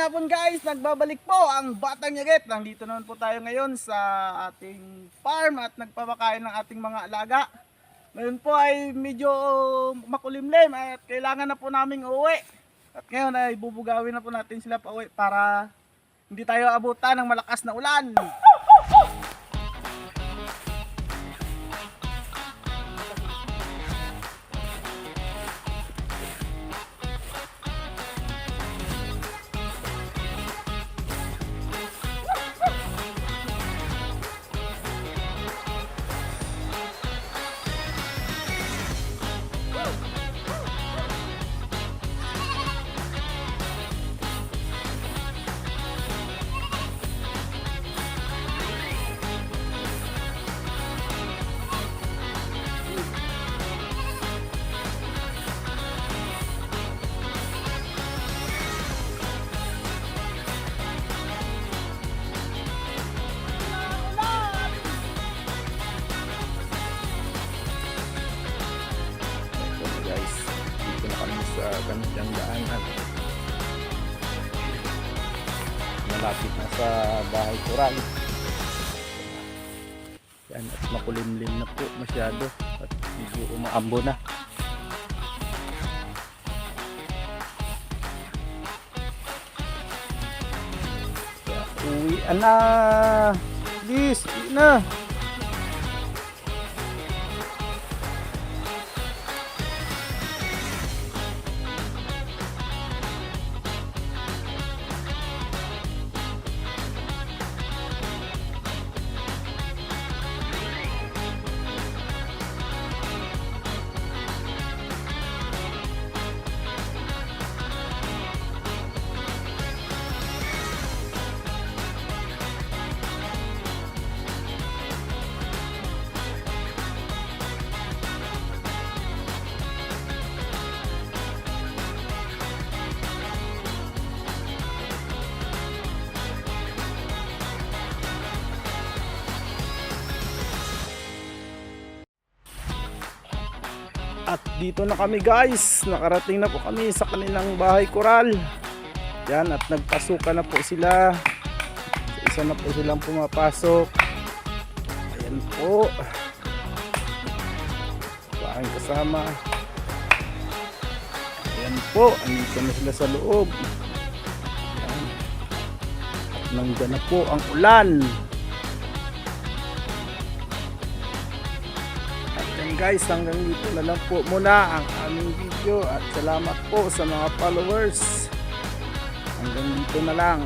Hapon guys, nagbabalik po ang Batang Yaget. Nandito naman po tayo ngayon sa ating farm at nagpapakain ng ating mga alaga. Ngayon po ay medyo makulimlim at kailangan na po naming uuwi. At ngayon ay bubugawin na po natin sila pa uwi para hindi tayo abutan ng malakas na ulan. Ganitang daanan. Malapit na sa bahay kural. Yan, at makulimlim na po masyado. At medyo umaambo na. Uwi na! Please, uwi na! At dito na kami guys, nakarating na po kami sa kanilang bahay koral. Yan at nagpasukan na po sila. Isa na po silang pumapasok. Ayan po. Bahay kasama. Ayan po, andito na sila sa loob. Ayan. At nandyan na po ang ulan. Guys, hanggang dito na lang po muna ang aming video at salamat po sa mga followers. Hanggang dito na lang.